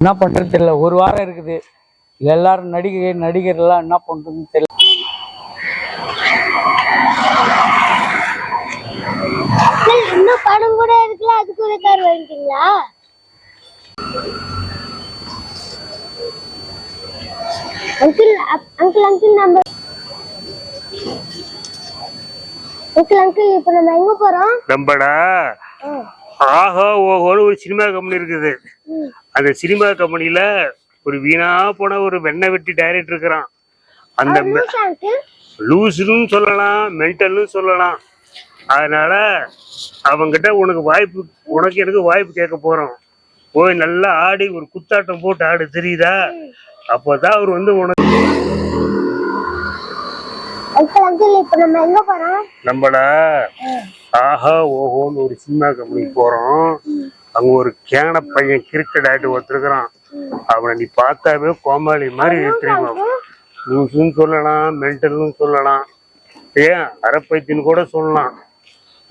என்ன பண்றது தெரியல. ஒரு வாரம் இருக்குது. எல்லாரும் நடிகை நடிகர் எல்லாம் என்ன பண்றதுன்னு தெரியல. இன்னும் படம் கூட இருக்குல்ல? அதுக்கு ஒரு கார் வாங்கிட்டீங்களா? அங்கிள் அப்- அங்கிள் அங்கிள் நம்ம அங்கிள் அங்கிள் இப்போ நம்ம எங்க போறோம்? நம்மடா ஆஹா ஓஹோன்னு ஒரு சினிமா கம்பெனி இருக்குது. அந்த சினிமா கம்பெனியில ஒரு வீணா போன ஒரு வெண்ணெய் வெட்டி டைரக்டர் இருக்கிறான். அந்த லூசுன்னு சொல்லலாம் மென்டல்னு சொல்லலாம். அதனால அவங்கிட்ட உனக்கு வாய்ப்பு உனக்கு எனக்கு வாய்ப்பு கேட்க போறோம். போய் நல்லா ஆடி ஒரு குத்தாட்டம் போட்டு ஆடு தெரியுதா? அப்போதான் அவர் வந்து உனக்கு அங்கிள் அங்கிள் இப்போ நம்ம எங்க போறோம்? நம்மள ஆஹா ஓஹோன்னு ஒரு சினிமா கம்பெனிக்கு போறோம். அங்க ஒரு கேன பையன் கிரிக்கெட் ஆயிட்டு ஒருத்தருக்கிறான். அவனை நீ பார்த்தாவே கோமாளி மாதிரி தெரியுமா? லூசுன்னு சொல்லலாம் மென்டல்னு சொல்லலாம். ஏன்? அரைப்பைத்தின்னு கூட சொல்லலாம்.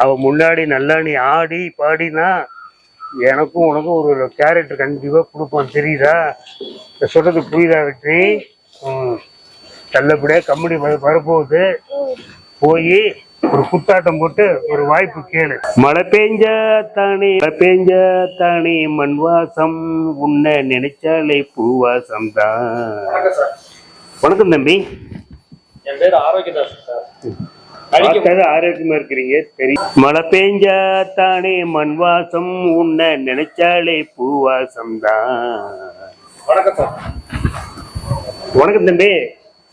அவன் முன்னாடி நல்லா நீ ஆடி பாடினா எனக்கும் உனக்கும் ஒரு கேரக்டர் கண்டிப்பா கொடுப்பான். தெரியுதா? சொல்றது புரியுதா வெற்றி? நல்லபடியா கம்பெனி வரப்போகுது. போய் ஒரு குத்தாட்டம் போட்டு ஒரு வாய்ப்பு கேளு. மழை பெஞ்ச தானே மழை பெஞ்ச தானே மண் வாசம் உன்னை நினைச்சாலே பூவாசம் தான் வணக்கம் தம்பி. என் பேர் ஆரோக்கியதாஸ் ஆரோக்கியமா இருக்கிறீங்க தெரியும். மழை பெஞ்ச தானே மண் வாசம் உன்னை நினைச்சாலே பூவாசம் தான் வணக்கம் வணக்கம் தம்பி.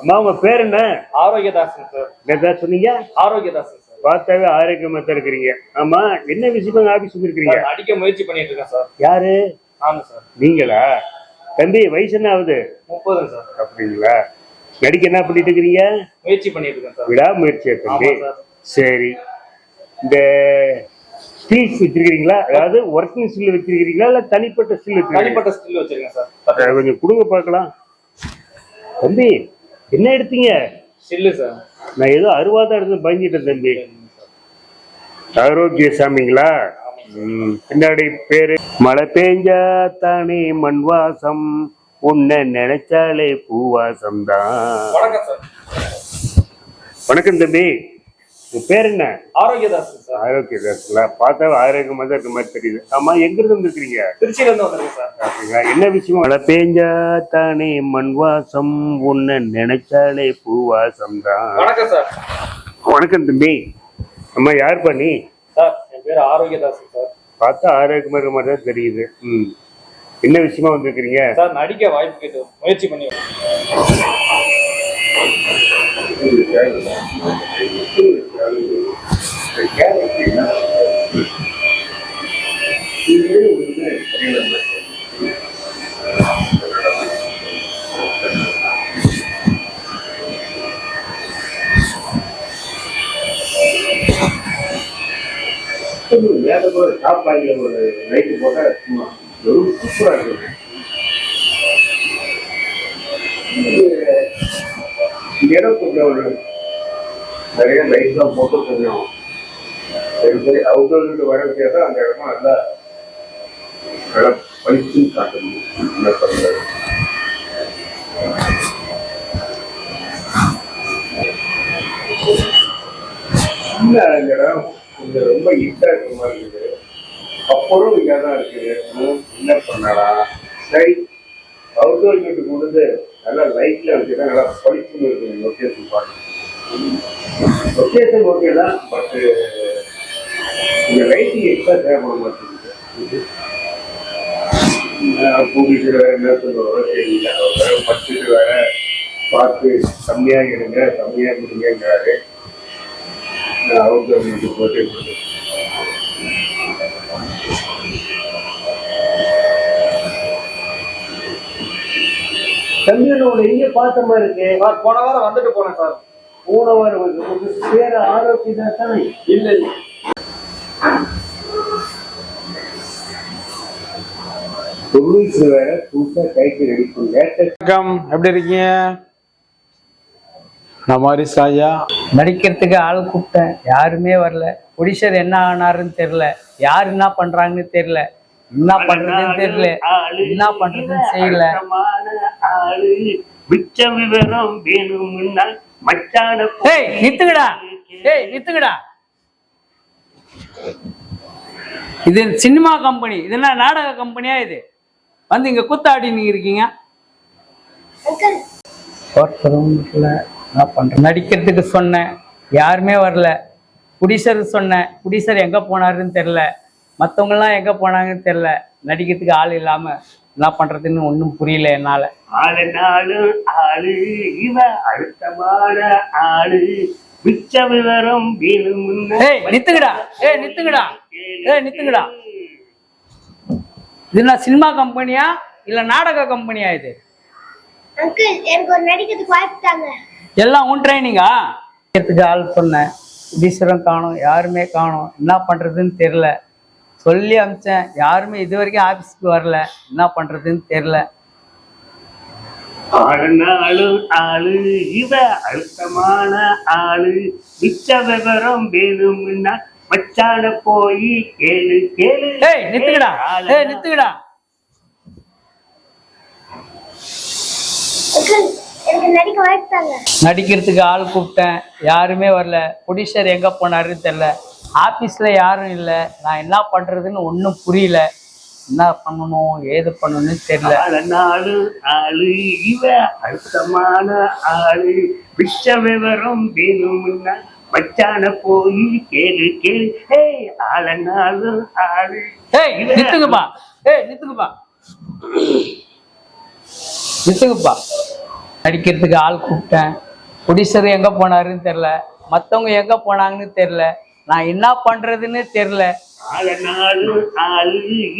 அம்மா உங்க பேர் என்ன? ஆரோக்கியதாசன் சார். ஏதாவது சொன்னீங்க? ஆரோக்கியதாசன் சார். பார்த்தாவே ஆரோக்கியமா தான் இருக்கிறீங்க. ஆமா என்ன விஷயமா ஆபீஸ் வந்திருக்கிறீங்க சார், நடிக்க முயற்சி பண்ணிட்டு இருக்கேன் சார். யாரு? ஆமா சார். நீங்களா? தம்பி வயசு என்ன ஆகுது? முப்பதுங்க சார். அப்படிங்களா? நடிக்க என்ன பண்ணிட்டு இருக்கிறீங்க? முயற்சி பண்ணிட்டு இருக்கேன் சார். விடாமுயற்சியா தம்பி? ஆமா சார். இந்த ஸ்கில்ஸ் வச்சிருக்கீங்களா அதாவது ஒர்க்கிங் ஸ்கில் வச்சிருக்கீங்களா இல்ல தனிப்பட்ட வச்சிருக்கீங்களா தனிப்பட்ட ஸ்கில் வச்சிருக்கேன் சார். கொஞ்சம் கொடுங்க பார்க்கலாம். தம்பி என்ன எடுத்தீங்க? Skill sir. நான் ஏதோ அறுபதா எடுத்து பயந்துட்டேன் தம்பி. ஆரோக்கிய சாமிங்களா? பின்னாடி பேரு மழை பெஞ்சா தானே மண் வாசம். உன்னை நினைச்சாலே பூவாசம் தான் வணக்கம் தம்பி. பேர் என்ன? ஆரோக்கியதாசன் சார். ஆரோக்கிய தாசுங்களா பார்த்தா ஆரோக்கியமா தான் இருக்க மாதிரி தெரியுது. ஆமா எங்க இருந்து வந்திருக்கிறீங்க? திருச்சியில இருந்து வந்திருக்கேன் சார். அப்படிங்களா? என்ன விஷயம்? மழை பெஞ்சா தானே மண் வாசம் உன்னை நினைச்சாலே பூவாசம் தான் வணக்கம் சார். வணக்கம் தம்பி. அம்மா யார் பண்ணி சார் என் பேர் ஆரோக்கியதாசன் சார். பார்த்தா ஆரோக்கியமா இருக்க மாதிரி தான் தெரியுது. ம். என்ன விஷயமா வந்திருக்கிறீங்க? சார் நடிக்க வாய்ப்பு கேட்டு முயற்சி பண்ணி கூட சாப்பாடு ஒரு லைட்டு போட்டா சும்மா இந்த இடம் கொஞ்சம் ஒரு நிறைய லைட்லாம் போட்டு கொஞ்சம் சரி சரி அவுட்டோர் வர தான் அந்த இடமா நல்லா நல்லா பளிச்சுன்னு காட்டணும். என்ன பண்ணுறது இல்ல அந்த இடம் கொஞ்சம் ரொம்ப ஹிட்டா இருக்கிற மாதிரி இருக்குது. அப்புறம் இங்கே தான் இருக்குது என்ன பண்ணலாம்? சரி அவுட்டோர் வீட்டு கொண்டு நல்லா லைட்ல வச்சுதான் நல்லா பளிச்சுன்னு இருக்குது லொக்கேஷன் பார்க்க லொக்கேஷன் ஓகே தான் பட் இந்த லைட்டிங் எக்ஸ்ட்ரா தேவைப்பட மாட்டேங்குது கூட்டிட்டு வேற என்ன சொல்லுவாரோ தெரியல வேறு வேற படிச்சுட்டு வேற பார்த்து கம்மியாக இருங்க கம்மியாக முடியுங்கிறாரு நான் அவுட்டோர் போட்டு தம்பியோட எங்க பார்த்த மாதிரி இருக்கு. சார் போன வாரம் வந்துட்டு போனேன் சார். போன வாரம் உங்க பேர் ஆரோக்கியதா தானே இல்ல இல்ல. தொழில்ஸ் வேற புதுசா கைக்கு ரெடி பண்ண லேட்டஸ்ட் வணக்கம். எப்படி இருக்கீங்க? நான் மாரிஸ் ராஜா. நடிக்கிறதுக்கு ஆள் கூப்பிட்டேன். யாருமே வரல. ப்ரொடியூசர் என்ன ஆனாருன்னு தெரில யார் என்ன பண்ணுறாங்கன்னு தெரில என்ன பண்றதுன்னு தெரியல. என்ன பண்றதுன்னு செய்யல. ஆளு மிச்ச விவரம் வேணும்னா மச்சான ஏய் நித்துங்கடா. ஏய் நித்துங்கடா. இது சினிமா கம்பெனி. இது என்ன நாடக கம்பெனியா இது? வந்து இங்க இருக்கீங்க இல்லை என்ன பண்றேன் நடிக்கிறதுக்கு சொன்னேன். யாருமே வரல. குடிசர் சொன்னேன். குடிசர் எங்க போனாருன்னு தெரில மற்றவங்கெல்லாம் எங்க போனாங்கன்னு தெரில நடிக்கிறதுக்கு ஆள் இல்லாம. என்ன பண்றதுன்னு ஒன்றும் புரியல என்னால. ஆளு நாளு ஆளு இவ அழுத்தமான ஆளு. மிச்ச விவரம் ஏய் நித்துங்கடா. ஏய் நித்துங்கடா. ஏய் நித்துங்கடா. இது என்ன சினிமா கம்பெனியா? இல்ல நாடக கம்பெனியா இது? அங்கிள் எனக்கு ஒரு நடிக்கிறதுக்கு வாய்ப்பு தாங்க. எல்லாம் உன் ட்ரைனிங்கா ஆள் சொன்னேன். டீச்சரும் காணும் யாருமே காணும். என்ன பண்றதுன்னு தெரில சொல்லி அமிச்சேன். யாருமே இது வரைக்கும் ஆஃபீஸ்க்கு வரல. என்ன பண்றதுன்னு தெரில ஆளு இவ அழுத்தமான ஆளு. மிச்ச விவரம் வேணும்னா மச்சான போய் கேளு கேளு ஏய் நித்துங்கடா ஆளு. ஏய் நடிக்கிறதுக்கு ஆள் கூப்பிட்டேன். யாருமே வரல. ப்ரொடியூசர் எங்க போனாருன்னு தெரில ஆஃபீஸில் யாரும் இல்லை. நான் என்ன பண்றதுன்னு ஒன்றும் புரியல. என்ன பண்ணணும் ஏது பண்ணணும்னு தெரியல. நாளு ஆளு இவ அழுத்தமான ஆளு. மிச்ச விவரம் வேணும்னா மச்சான போய் கேளு கேளு. ஏய் ஆள நாளு ஆளு. ஏய் நித்துங்கப்பா. ஏய் நித்துங்கப்பா. நித்துங்கப்பா. நடிக்கிறதுக்கு ஆள் கூப்பிட்டேன். ப்ரொடியூசர் எங்க போனாருன்னு தெரில மற்றவங்க எங்க போனாங்கன்னு தெரில நான் என்ன பண்றதுன்னு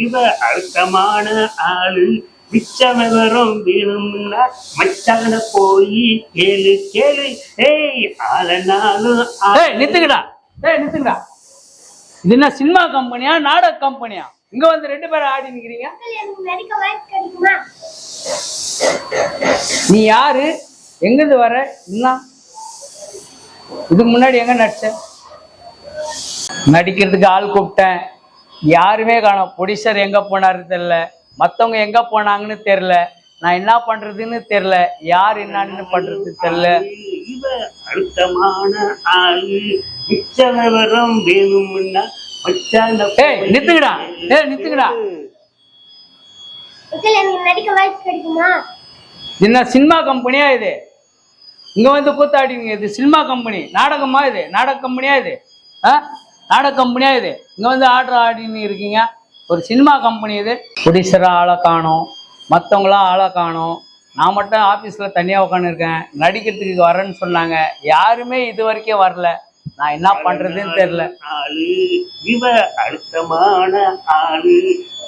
இவ அழுத்தமான ஆளு. மிச்ச விவரம் வேணும்னா மச்சான போய் கேளு கேளு. ஏய் ஆள நாளு ஆளு. ஏய் நித்துங்கடா ஏய் நித்துங்கடா இது என்ன சினிமா கம்பெனியா நாடக கம்பெனியா? இங்க வந்து ரெண்டு பேரும் ஆடி நிக்கிறீங்க? நீ யாரு? எங்கிருந்து வர என்ன? இதுக்கு முன்னாடி எங்க நடிச்ச? நடிக்கிறதுக்கு ஆள் கூப்பிட்டேன். யாருமே காணோம். ப்ரொடியூசர் எங்க போனாருன்னு தெரியல மத்தவங்க எங்க போனாங்கன்னு தெரியல நான் என்ன பண்றதுன்னு தெரியல யார் என்னன்னு வேணும்னா மச்சான ஏய் நித்துங்கடா. ஏய் இது என்ன சினிமா கம்பெனியா இது? இங்க வந்து கூத்தாடிங்க இது. Cinema company. நாடகமா இது? நாடக கம்பெனியா இது? ஆ? நாடக கம்பெனியா இது? இங்க வந்து ஆர்டர் ஆடின்னு இருக்கீங்க. ஒரு சினிமா கம்பெனி இது. ப்ரொடியூசராக ஆளை காணும். மற்றவங்களாம் ஆளை காணும். நான் மட்டும் ஆஃபீஸில் தனியாக உட்காந்துருக்கேன் நடிக்கிறதுக்கு வரேன்னு சொன்னாங்க. யாருமே இது வரைக்கும் வரல. நான் என்ன பண்ணுறதுன்னு தெரில ஆளு இவ அழுத்தமான ஆளு.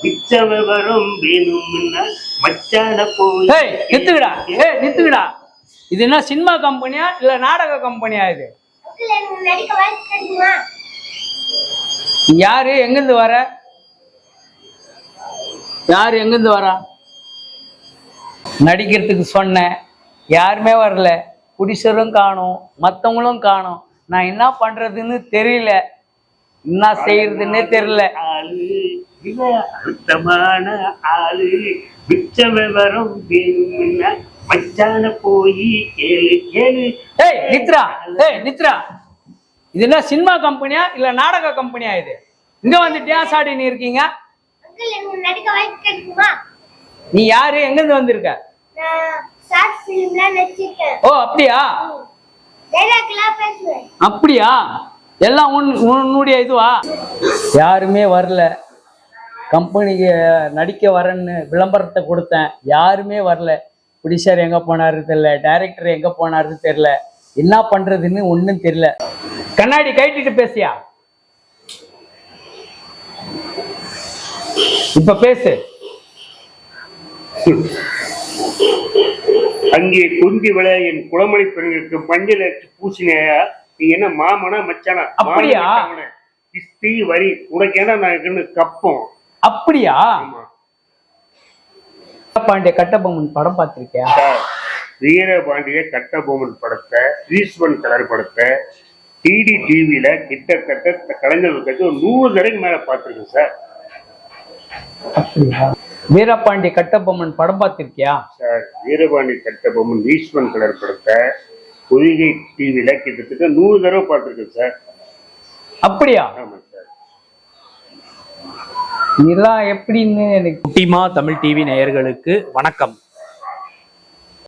மிச்ச விவரம் வேணும்னா மச்சான போய் ஏய் நித்துக்கடா. ஏய் நித்துக்கடா. இது என்ன சினிமா கம்பெனியா? இல்லை நாடக கம்பெனியா இது? யாரு? எங்கிருந்து வர? யார்? எங்கிருந்து வரா? நடிக்கிறதுக்கு சொன்னேன். யாருமே வரல. புடிசரும் காணும். மற்றவங்களும் காணும். நான் என்ன பண்றதுன்னு தெரியல. என்ன செய்யறதுன்னே தெரியல. அழுத்தமான ஆளு. மிச்ச விவரம் மச்சான போய் கேளு கேளு. ஏய் நித்ரா. ஏய் நித்ரா. இது என்ன சினிமா கம்பெனியா இல்ல நாடக கம்பெனியா இது? இங்க வந்து டான்ஸ் ஆடின்னு இருக்கீங்க? நீ யாரு? வந்திருக்க? ஷார்ட் ஃபிலிம்லாம் நடிச்சிருக்கேன். ஓ அப்படியா? அப்படியா? எல்லாம் உன் உன்னுடைய இதுவா? யாருமே வரல. கம்பெனிக்கு நடிக்க வரேன்னு விளம்பரத்தை கொடுத்தேன். யாருமே வரல. ப்ரொடியூசர் எங்கே போனாரு தெரில டைரக்டர் எங்கே போனாரு தெரில என்ன பண்ணுறதுன்னு ஒன்றும் தெரியல. கண்ணாடி கட்டிட்டு பேசியா? இப்போ பேசு. அங்கே குந்தி விளைய என் குளமணி பெண்களுக்கு மஞ்சள் அடிச்சு பூசினையா நீ என்ன மாமனா மச்சானா? அப்படியா? கிஸ்தி வரி உனக்கு என்ன நான் இருக்குன்னு கப்போம். அப்படியா? பாண்டிய கட்டபொம்மன் படம் பார்த்திருக்கியா? வீரபாண்டிய கட்டபொம்மன் படத்தை ஈஸ்வரன் கலர் படத்தை டிடி டிவியில கிட்டத்தட்ட கலைஞர்களுக்கு ஒரு நூறு தடவைக்கு மேல பார்த்துருக்கேன் சார். வீரபாண்டி கட்டபொம்மன் படம் பார்த்திருக்கியா? Sir Veerapandi Kattabomman Eastman colour படத்தை பொதிகை டிவியில கிட்டத்தட்ட நூறு தடவை பார்த்துருக்கேன் சார். அப்படியா? ஆமாம் சார். இதெல்லாம் எப்படின்னு எனக்கு குட்டிமா தமிழ் டிவி நேயர்களுக்கு வணக்கம்.